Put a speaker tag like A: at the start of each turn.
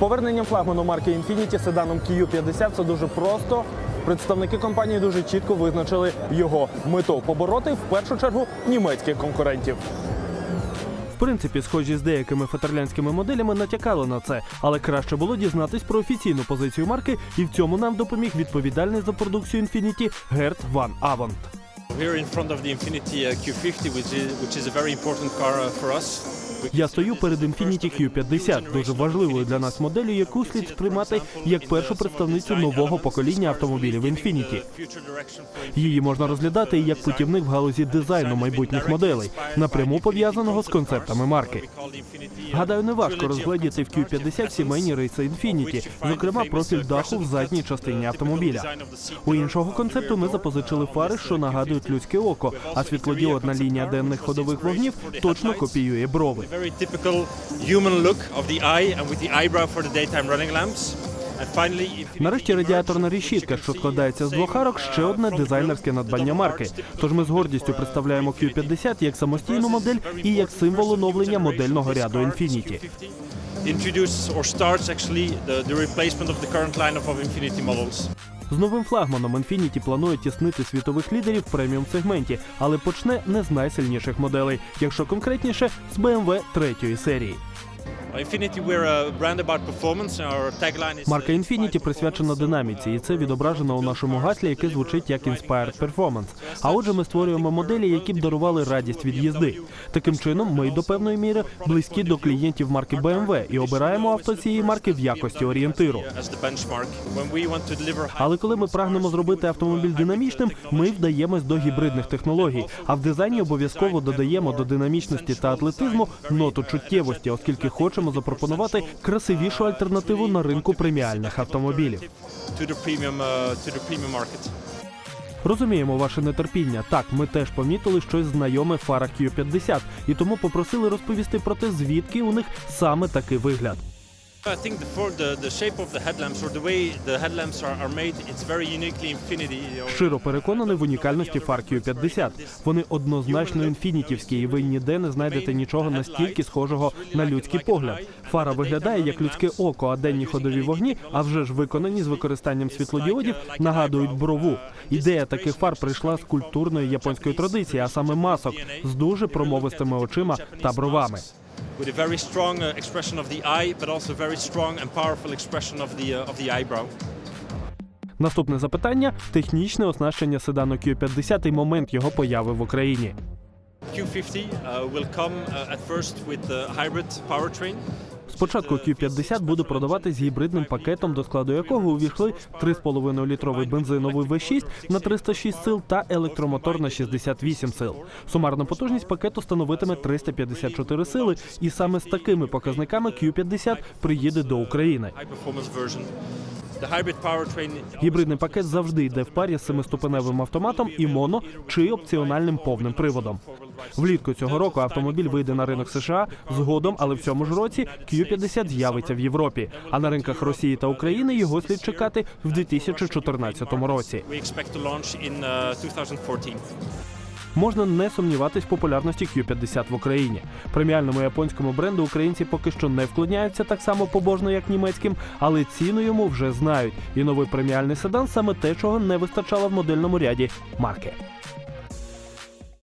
A: Поверненням флагману марки Infiniti седаном QU50 це дуже просто. Представники компанії дуже чітко визначили його мету побороти в першу чергу німецьких конкурентів. В принципі, схожі з деякими фетерлянськими моделями натякали на це, але краще було дізнатись про офіційну позицію марки, і в цьому нам допоміг відповідальний за продукцію Infiniti Герт Ван Авант.
B: We're in front of the Infiniti uh, Q50, which is, which is a very important car uh, for us.
A: Я стою перед Infiniti Q50, дуже важливою для нас моделлю, яку слід сприймати як першу представницю нового покоління автомобілів Infiniti. Її можна розглядати як путівник в галузі дизайну майбутніх моделей, напряму пов'язаного з концептами марки. Гадаю, не важко розгледіти в Q50 сімейні рейси Infiniti, зокрема профіль даху в задній частині автомобіля. У іншого концепту ми запозичили фари, що нагадують людське око, а світлодіодна лінія денних ходових вогнів точно копіює брови.
B: Very typical human look of the eye and with the eyebrow for the daytime running lamps. And finally, Infiniti
A: Нарешті радіаторна решітка, що складається з двох арок, ще одне дизайнерське надбання марки. Тож ми з гордістю представляємо Q50 як самостійну модель і як символ оновлення модельного ряду Infiniti.
B: introduces or starts actually the, the replacement of the current lineup of Infiniti models.
A: З новим флагманом Infiniti планує тіснити світових лідерів в преміум сегменті, але почне не з найсильніших моделей, якщо конкретніше з BMW третьої серії. Марка
B: uh,
A: Infiniti присвячена динаміці, і це відображено у нашому гаслі, яке звучить як Inspired Performance. А отже, ми створюємо моделі, які б дарували радість від їзди. Таким чином, ми до певної міри близькі до клієнтів марки BMW і обираємо авто цієї марки в якості орієнтиру. Але коли ми прагнемо зробити автомобіль динамічним, ми вдаємось до гібридних технологій. А в дизайні обов'язково додаємо до динамічності та атлетизму ноту чуттєвості, оскільки хочемо запропонувати красивішу альтернативу на ринку преміальних автомобілів.
B: uh.
A: Розуміємо ваше нетерпіння. Так, ми теж помітили щось знайоме в фарах Q50, і тому попросили розповісти про те, звідки у них саме такий вигляд.
B: I think the, for the, the shape of the headlamps or the way the headlamps are, are made, it's very uniquely Infinity.
A: Щиро переконаний в унікальності фар Q50. Вони однозначно інфінітівські, і ви ніде не знайдете нічого настільки схожого на людський погляд. Фара виглядає як людське око, а денні ходові вогні, а вже ж виконані з використанням світлодіодів, нагадують брову. Ідея таких фар прийшла з культурної японської традиції, а саме масок з дуже промовистими очима та бровами.
B: With a very strong uh, expression of the eye, but also very strong and powerful expression of the uh, of the eyebrow.
A: Наступне запитання технічне оснащення седану Q50 і момент його появи в Україні.
B: Q50 uh, will come uh, at first with the hybrid powertrain.
A: Спочатку Q50 буде продавати з гібридним пакетом, до складу якого увійшли 3,5 літровий бензиновий V6 на 306 сил та електромотор на 68 сил. Сумарна потужність пакету становитиме 354 сили, і саме з такими показниками Q50 приїде до України. Гібридний пакет завжди йде в парі з семиступеневим автоматом і моно чи опціональним повним приводом. Влітку цього року автомобіль вийде на ринок США згодом, але в цьому ж році Q50 з'явиться в Європі. А на ринках Росії та України його слід чекати в 2014 році.
B: We expect to launch in 2014.
A: Можна не сумніватись в популярності Q50 в Україні. Преміальному японському бренду українці поки що не вклоняються так само побожно, як німецьким, але ціну йому вже знають. І новий преміальний седан саме те, чого не вистачало в модельному ряді марки.